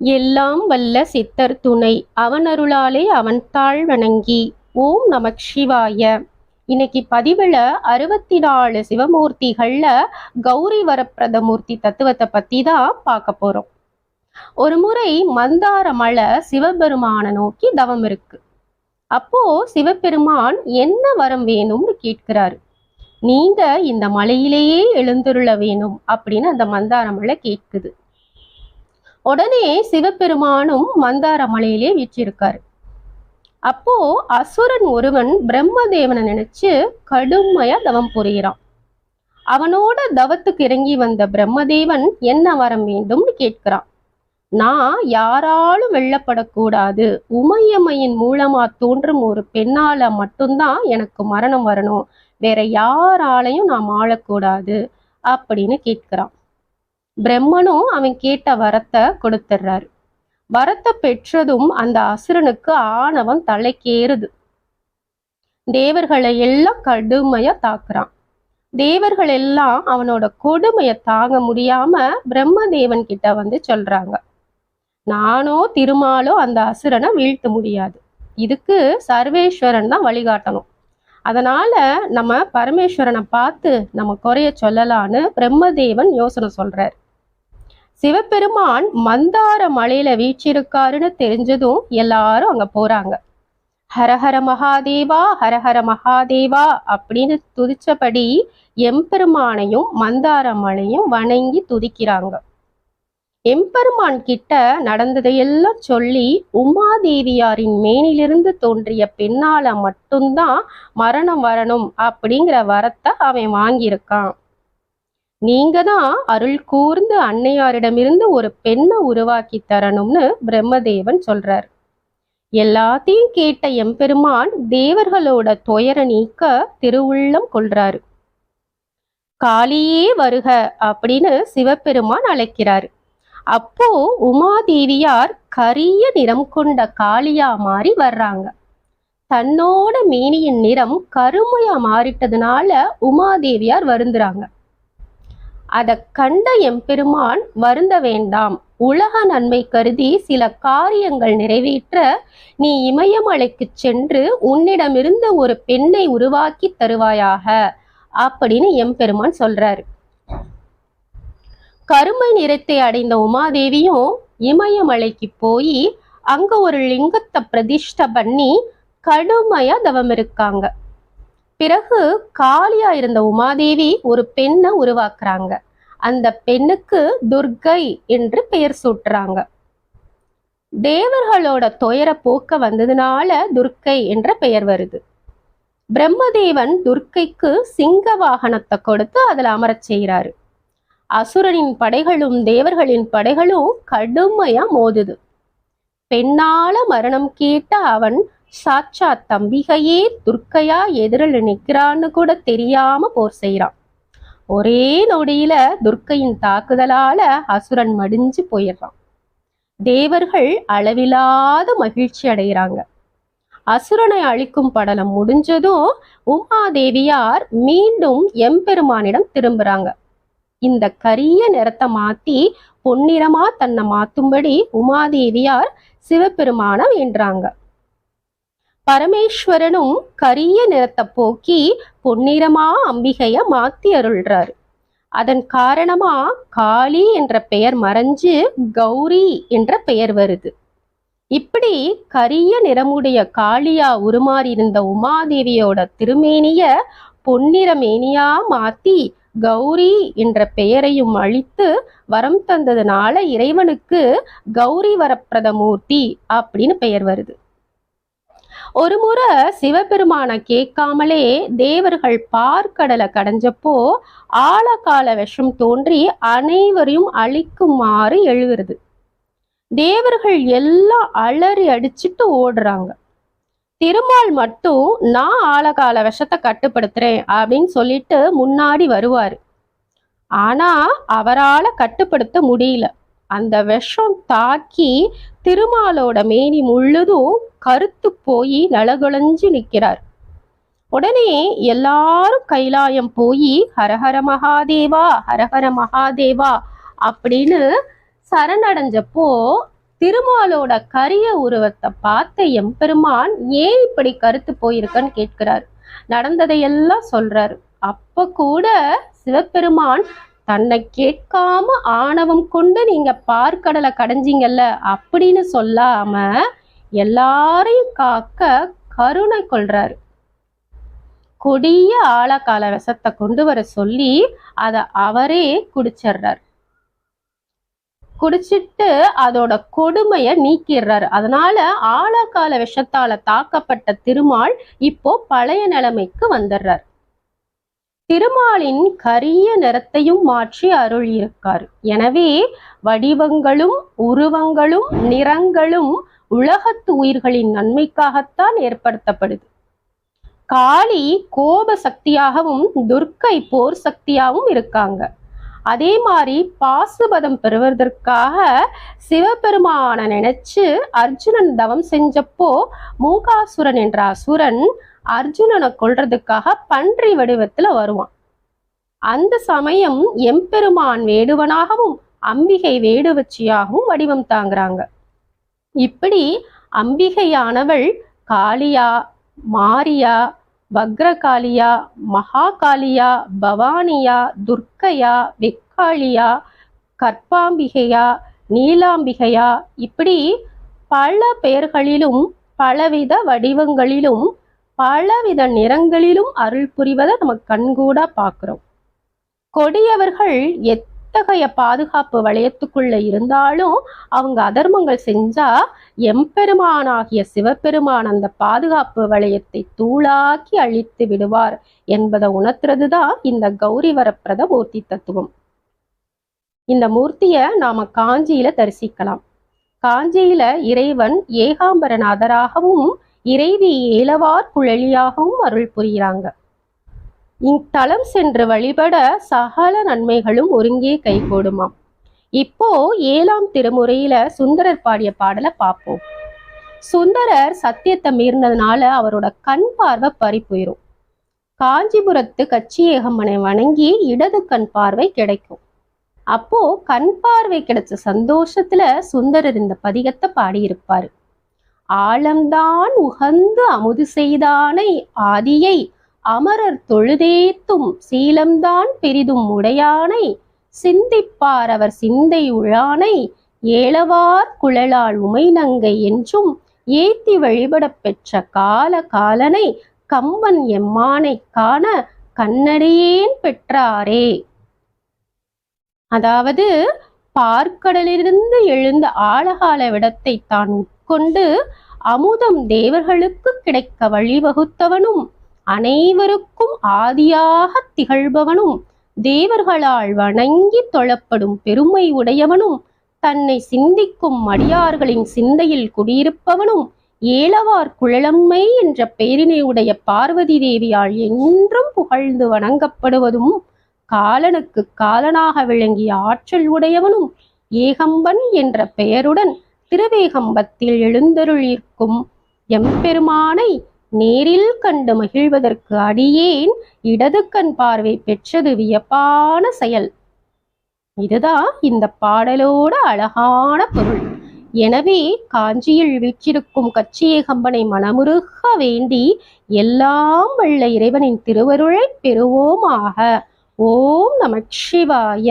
எல்லாம் வல்ல சித்தர் துணை. அவனருளாலே அவன் தாழ் வணங்கி. ஓம் நமக் சிவாய. இன்னைக்கு பதிவில் அறுபத்தி நாலு சிவமூர்த்திகள்ல கௌரி வரப்பிரதமூர்த்தி தத்துவத்தை பற்றி தான் பார்க்க போறோம். ஒரு முறை மந்தார மலை சிவபெருமானை நோக்கி தவம் இருக்கு. அப்போ சிவபெருமான் என்ன வரம் வேணும்னு கேட்கிறாரு. நீங்க இந்த மலையிலேயே எழுந்துருள வேணும் அப்படின்னு அந்த மந்தார மலை கேட்குது. உடனே சிவபெருமானும் மந்தார மலையிலே வீற்றிருக்காரு. அப்போ அசுரன் ஒருவன் பிரம்மதேவனை நினைச்சு கடுமையா தவம் புரிகிறான் அவனோட தவத்துக்கு இறங்கி வந்த பிரம்மதேவன் என்ன வரம் வேண்டும்னு கேட்கிறான். நான் யாராலும் வெல்லப்படக்கூடாது. உமையம்மையின் மூலமா தோன்றும் ஒரு பெண்ணால மட்டும்தான் எனக்கு மரணம் வரணும். வேற யாராலையும் நான் ஆளக்கூடாது அப்படின்னு கேட்கிறான். பிரம்மனும் அவன் கேட்ட வரத்தை கொடுத்துட்றாரு வரத்தை பெற்றதும் அந்த அசுரனுக்கு ஆணவம் தலைக்கேறுது. தேவர்களை எல்லாம் கடுமையா தாக்குறான். தேவர்கள் எல்லாம் அவனோட கொடுமையை தாங்க முடியாம பிரம்மதேவன் கிட்ட வந்து சொல்றாங்க. நானோ திருமாலோ அந்த அசுரனை வீழ்த்த முடியாது. இதுக்கு சர்வேஸ்வரன் தான் வழிகாட்டணும். அதனால நம்ம பரமேஸ்வரனை பார்த்து நம்ம குறைய சொல்லலான்னு பிரம்மதேவன் யோசனை சொல்றாரு. சிவபெருமான் மந்தார மலையில வீச்சிருக்காருன்னு தெரிஞ்சதும் எல்லாரும் அங்க போறாங்க. ஹரஹர மகாதேவா ஹரஹர மகாதேவா அப்படின்னு துதிச்சபடி எம்பெருமானையும் மந்தார மலையும் வணங்கி துதிக்கிறாங்க. எம்பெருமான் கிட்ட நடந்ததையெல்லாம் சொல்லி உமாதேவியாரின் மேனிலிருந்து தோன்றிய பெண்ணால மட்டும்தான் மரணம் வரணும் அப்படிங்கிற வரத்தை அவன் வாங்கியிருக்கான். நீங்க தான் அருள் கூர்ந்து அன்னையாரிடமிருந்து ஒரு பெண்ணை உருவாக்கி தரணும்னு பிரம்மதேவன் சொல்றார். எல்லாத்தையும் கேட்ட எம்பெருமான் தேவர்களோட துயர நீக்க திருவுள்ளம் கொள்றாரு. காளியே வருக அப்படின்னு சிவபெருமான் அழைக்கிறாரு. அப்போ உமாதேவியார் கரிய நிறம் கொண்ட காளியா மாறி வர்றாங்க. தன்னோட மேனியின் நிறம் கருமையா மாறிட்டதுனால உமாதேவியார் வருந்துறாங்க. அதை கண்ட எம்பெருமான் வருந்த வேண்டாம். உலக நன்மை கருதி சில காரியங்கள் நிறைவேற்ற நீ இமயமலைக்கு சென்று உன்னிடமிருந்த ஒரு பெண்ணை உருவாக்கி தருவாயாக அப்படின்னு எம்பெருமான் சொல்றாரு. கருமை நிறத்தை அடைந்த உமாதேவியும் இமயமலைக்கு போய் அங்க ஒரு லிங்கத்தை பிரதிஷ்டை பண்ணி கடுமையா தவம் இருக்காங்க. பிறகு காலியா இருந்த உமாதேவி ஒரு பெண்ணை உருவாக்குறாங்க. அந்த பெண்ணுக்கு துர்கை என்று பெயர் சூட்டுறாங்க. தேவர்களோட துயர போக்க வந்ததுனால துர்க்கை என்ற பெயர் வருது. பிரம்மதேவன் துர்க்கைக்கு சிங்க வாகனத்தை கொடுத்து அதுல அமரச் செய்கிறாரு. அசுரனின் படைகளும் தேவர்களின் படைகளும் கடுமையா மோதுது. பெண்ணால மரணம் கேட்ட அவன் சாட்சா தம்பிகையே துர்க்கையா எதிரில் நிற்கிறான்னு கூட தெரியாம போர் செய்யறான் ஒரே நொடியில துர்க்கையின் தாக்குதலால அசுரன் மடிஞ்சு போயிடுறான். தேவர்கள் அளவிலாத மகிழ்ச்சி அடைகிறாங்க. அசுரனை அழிக்கும் படலம் முடிஞ்சதும் உமாதேவியார் மீண்டும் எம்பெருமானிடம் திரும்புறாங்க. இந்த கரிய நிறத்தை மாத்தி பொன்னிறமா தன்னை மாத்தும்படி உமாதேவியார் சிவபெருமான வேண்டாங்க பரமேஸ்வரனும் கரிய நிறத்தை போக்கி பொன்னிறமா அம்பிகைய மாத்தி அருள்றாரு. அதன் காரணமா காளி என்ற பெயர் மறைஞ்சு கௌரி என்ற பெயர் வருது. இப்படி கரிய நிறமுடைய காளியா உருமாறியிருந்த உமாதேவியோட திருமேனிய பொன்னிற மேனியா மாத்தி கௌரி என்ற பெயரையும் அழித்து வரம் தந்ததுனால இறைவனுக்கு கௌரி வரப்பிரதமூர்த்தி அப்படின்னு பெயர் வருது. ஒரு முறை சிவபெருமானை கேட்காமலே தேவர்கள் பார்க்கடலை கடைஞ்சப்போ ஆழகால விஷம் தோன்றி அனைவரையும் அழிக்குமாறு எழுகிறது. தேவர்கள் எல்லாம் அலறி அடிச்சுட்டு ஓடுறாங்க. திருமால் மட்டும் நான் ஆழகால விஷத்தை கட்டுப்படுத்துறேன் அப்படின்னு சொல்லிட்டு முன்னாடி வருவாரு. ஆனா அவரால கட்டுப்படுத்த முடியல. அந்த விஷம் தாக்கி திருமாலோட மேனி முழுதும் கருத்து போய் நலகுலைஞ்சு நிற்கிறார். உடனே எல்லாரும் கைலாயம் போய் ஹரஹர மகாதேவா ஹரஹர மகாதேவா அப்படின்னு சரணடைஞ்சப்போ திருமாலோட கரிய உருவத்தை பார்த்த எம்பெருமான் ஏன் இப்படி கருத்து போயிருக்கன்னு கேட்கிறார். நடந்ததையெல்லாம் சொல்றாரு. அப்ப கூட சிவபெருமான் தன்னை கேட்காம ஆணவம் கொண்டு நீங்க பார்க்கடலை கடைஞ்சிங்கல்ல அப்படின்னு சொல்லாம எல்லாரையும் காக்க கருணை கொள்றாரு. கொடிய ஆழக்கால விஷத்தை கொண்டு வர சொல்லி அதை அவரே குடிச்சிடுறாரு. குடிச்சிட்டு அதோட கொடுமைய நீக்கிடுறாரு. அதனால ஆழக்கால விஷத்தால தாக்கப்பட்ட திருமால் இப்போ பழைய நிலைமைக்கு வந்துடுறார். திருமாலின் கரிய நிறத்தையும் மாற்றி அருள் இருக்கார் எனவே வடிவங்களும் உருவங்களும் நிறங்களும் உலகத்து உயிர்களின் நன்மைக்காகத்தான் ஏற்படுத்தப்படுது. காளி கோப சக்தியாகவும் துர்க்கை போர் சக்தியாகவும் இருக்காங்க. அதே மாதிரி பாசுபதம் பெறுவதற்காக சிவபெருமான நினைச்சு அர்ஜுனன் தவம் செஞ்சப்போ மூகாசுரன் என்ற அசுரன் அர்ஜுனனை கொள்றதுக்காக பன்றி வடிவத்துல வருவான். அந்த சமயம் எம்பெருமான் வேடுவனாகவும் அம்பிகை வேடுவச்சியாகவும் வடிவம் தாங்குறாங்க. இப்படி அம்பிகையானவள் காளியா மாரியா வக்ரகாளியா மகாகாளியா பவானியா துர்க்கையா வெக்காளியா கற்பாம்பிகையா நீலாம்பிகையா இப்படி பல பெயர்களிலும் பலவித வடிவங்களிலும் பலவித நிறங்களிலும் அருள் புரிவதை நம்ம கண்கூடா பார்க்குறோம் கொடியவர்கள் எத்தகைய பாதுகாப்பு வளையத்துக்குள்ள இருந்தாலும் அவங்க அதர்மங்கள் செஞ்சா எம்பெருமானாகிய சிவபெருமான் அந்த பாதுகாப்பு வளையத்தை தூளாக்கி அழித்து விடுவார் என்பதை உணர்த்துறதுதான் இந்த கௌரி வரப்பிரத மூர்த்தி தத்துவம். இந்த மூர்த்திய நாம காஞ்சியில தரிசிக்கலாம். காஞ்சியில இறைவன் ஏகாம்பரநாதராகவும் இறைவி ஏலவார் குழலியாகவும் அருள் புரிகிறாங்க. இத்தலம் சென்று வழிபட சகல நன்மைகளும் ஒருங்கே கைகூடுமாம் இப்போ ஏழாம் திருமுறையில சுந்தரர் பாடிய பாடலை பார்ப்போம். சுந்தரர் சத்தியத்தை மீறினதுனால அவரோட கண் பார்வை பறி போயிரும். காஞ்சிபுரத்து கச்சியேகம்மனை வணங்கி இடது கண் பார்வை கிடைக்கும். அப்போ கண் பார்வை கிடைச்ச சந்தோஷத்துல சுந்தரர் இந்த பதிகத்தை பாடியிருப்பாரு. ஆழம்தான் உகந்து அமுது செய்தானை ஆதியை அமரர் தொழுதேத்தும் சீலம்தான் பெரிதும் உடையானை. சிந்திப்பார் அவர் சிந்தை உழானை ஏளவார் குழலால் உமைநங்கை என்றும் ஏத்தி வழிபடப் பெற்ற கால காலனை கம்பன் எம்மானை காண கண்ணடியேன் பெற்றாரே. அதாவது பார்க்கடலிலிருந்து எழுந்த ஆழகால விடத்தை தான் கொண்டு அமுதம் தேவர்களுக்கு கிடைக்க வழிவகுத்தவனும் அனைவருக்கும் ஆதியாக திகழ்பவனும் தேவர்களால் வணங்கி தொழப்படும் பெருமை உடையவனும் தன்னை சிந்திக்கும் அடியார்களின் சிந்தையில் குடியிருப்பவனும் ஏலவார் குழலம்மை என்ற பெயரினை உடைய பார்வதி தேவியால் என்றும் புகழ்ந்து வணங்கப்படுவதும் காலனுக்கு காலனாக விளங்கிய ஆற்றல் உடையவனும் ஏகம்பன் என்ற பெயருடன் திருவேகம்பத்தில் எழுந்தருளிருக்கும் எம்பெருமானை நேரில் கண்டு மகிழ்வதற்கு அடியேன் இடது கண் பார்வை பெற்றது வியப்பான செயல். இதுதான் இந்த பாடலோட அழகான பொருள். எனவே காஞ்சியில் வீற்றிருக்கும் கச்சியேகம்பனை மனமுருக வேண்டி எல்லாம் வல்ல இறைவனின் திருவருளை பெறுவோமாக. ஓம் நமச்சிவாய.